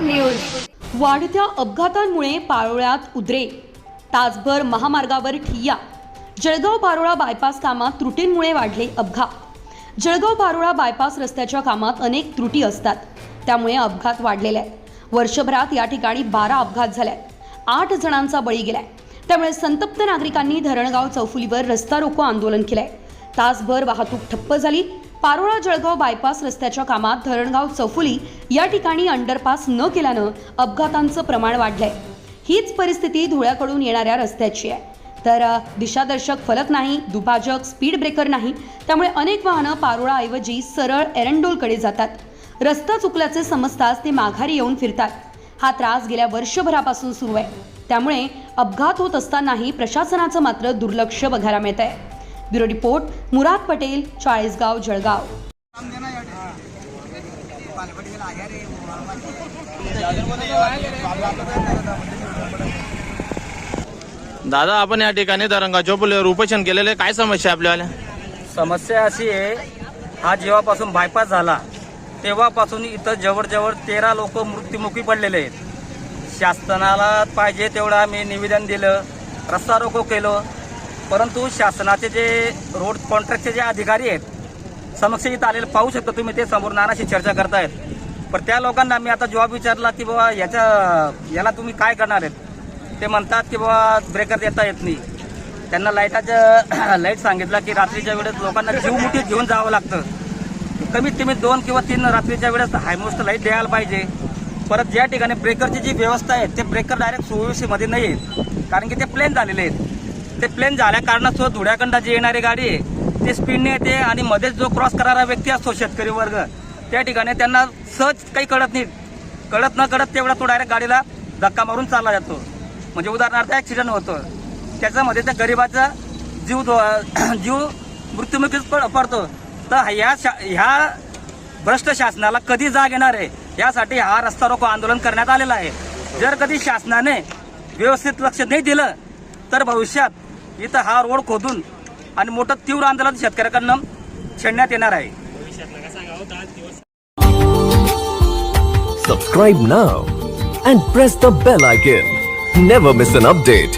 News. वाढत्या अपघातांमुळे पारोळ्यात उद्रे. तासभर महामार्गावर ठिय्या. जळगाव पारोळा बायपास कामात त्रुटींमुळे वाढले अपघात. जळगाव पारोळा बायपास रस्त्याच्या कामात अनेक त्रुटी असतात. त्यामुळे अपघात वाढलेले आहेत. वर्षभरात या ठिकाणी बारा अपघात झाले आहेत. आठ जणांचा बळी गेलाय. त्यामुळे संतप्त नागरिकांनी धरणगाव चौफुलीवर रस्ता रोको आंदोलन केलंय. तासभर वाहतूक ठप्प झाली. पारोळा जळगाव बायपास रस्त्याच्या कामात धरणगाव चौफुली या ठिकाणी अंडरपास न केल्यानं अपघातांचं प्रमाण वाढलंय. हीच परिस्थिती धुळ्याकडून येणाऱ्या रस्त्याची आहे. तर दिशादर्शक फलक नाही दुभाजक स्पीड ब्रेकर नाही. त्यामुळे अनेक वाहनं पारोळाऐवजी सरळ एरंडोलकडे जातात. रस्ता चुकल्याचे समजताच ते माघारी येऊन फिरतात. हा त्रास गेल्या वर्षभरापासून सुरू आहे. त्यामुळे अपघात होत असतानाही प्रशासनाचं मात्र दुर्लक्ष बघायला मिळत आहे ब्युरो रिपोर्ट मुराद पटेल चाळीसगाव जळगाव. दादा आपण या ठिकाणी चौपलीवर उपोषण केलेले काय समस्या आहे आपल्याला? समस्या अशी आहे हा जेव्हापासून बायपास झाला तेव्हापासून इथं जवळजवळ तेरा लोक मृत्युमुखी पडलेले आहेत. शासनाला पाहिजे तेवढं आम्ही निवेदन दिलं रस्ता रोको केलं परंतु शासनाचे जे रोड कॉन्ट्रॅक्टचे जे अधिकारी आहेत समक्ष इथं आलेले पाहू शकता तुम्ही ते समोर नानाशी चर्चा करतायत. पण त्या लोकांना मी आता जॉब विचारला की बाबा याच्या याला तुम्ही काय करणार आहेत? ते म्हणतात की बाबा ब्रेकर देता येत नाही. त्यांना लाईटाचं लाइट सांगितलं की रात्रीच्या वेळेस लोकांना जीव मुठीत घेऊन जावं लागतं. कमीत कमी दोन किंवा तीन रात्रीच्या वेळेस हायमोस्ट लाइट द्यायला पाहिजे. परत ज्या ठिकाणी ब्रेकरची जी व्यवस्था आहे ते ब्रेकर डायरेक्ट सुव्यवस्थेमध्ये नाही आहेत. कारण की ते प्लेन झालेले आहेत. ते प्लेन झाल्या कारणास्तव धुळ्याकंडा जी येणारी गाडी आहे. ती स्पीडने येते आणि मध्येच जो क्रॉस करणारा व्यक्ती असतो शेतकरी वर्ग त्या ठिकाणी त्यांना सहज काही कळत नाही. कळत न कळत तेवढा तो डायरेक्ट गाडीला धक्का मारून चालला जातो. म्हणजे उदाहरणार्थ ॲक्सिडेंट होतो. त्याच्यामध्ये त्या गरिबाचा जीव दो- जीव मृत्युमुखीच पडतो. तर ह्या शा- ह्या भ्रष्ट शासनाला कधी जाग येणार आहे? यासाठी हा रस्ता रोको आंदोलन करण्यात आलेला आहे. जर कधी शासनाने व्यवस्थित लक्ष नाही दिलं तर भविष्यात इथं हा रोड खोदून आणि मोठं तीव्र आंदोलन शेतकऱ्याकडनं छेडण्यात येणार आहे. सबस्क्राईब ना and press the bell I game never miss an update